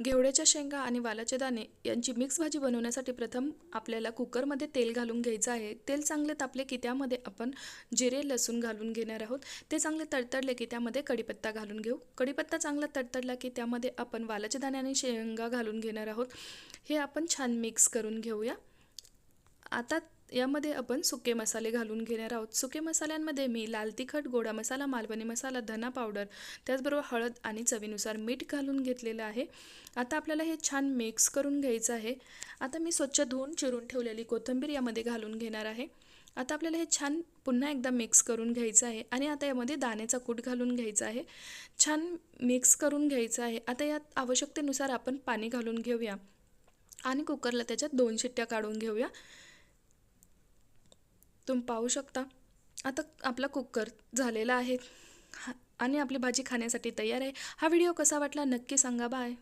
घेवड्याच्या शेंगा आणि वालाचे दाणे यांची मिक्स भाजी बनवण्यासाठी प्रथम आपल्याला कुकरमध्ये तेल घालून घ्यायचं आहे. तेल चांगले तापले की त्यामध्ये आपण जिरे लसूण घालून घेणार आहोत. ते चांगले तडतडले की त्यामध्ये कढीपत्ता घालून घेऊ. कढीपत्ता चांगला तडतडला की त्यामध्ये आपण वालाचे दाणे आणि शेंगा घालून घेणार आहोत. हे आपण छान मिक्स करून घेऊया. आता यामध्ये आपण सुके मसाले घालून घेणार आहोत. सुके मसाल्यांमध्ये मी लाल तिखट गोडा मसाला मालवणी मसाला धना पावडर त्याचबरोबर हळद आणि चवीनुसार मीठ घालून घेतलेलं आहे. आता आपल्याला हे छान मिक्स करून घ्यायचं आहे. आता मी स्वच्छ धुवून चिरून ठेवलेली कोथिंबीर यामध्ये घालून घेणार आहे. आता आपल्याला हे छान पुन्हा एकदा मिक्स करून घ्यायचं आहे आणि आता यामध्ये दाण्याचा कूट घालून घ्यायचा आहे. छान मिक्स करून घ्यायचं आहे. आता यात आवश्यकतेनुसार आपण पाणी घालून घेऊया आणि कुकरला त्याच्यात दोन शिट्ट्या काढून घेऊया. तुम्ही पाहू शकता. आता आपला कुकर झालेला आहे. हा आणि आपली भाजी खाण्यासाठी तयार आहे. हा व्हिडिओ कसा वाटला नक्की सांगा. बाय.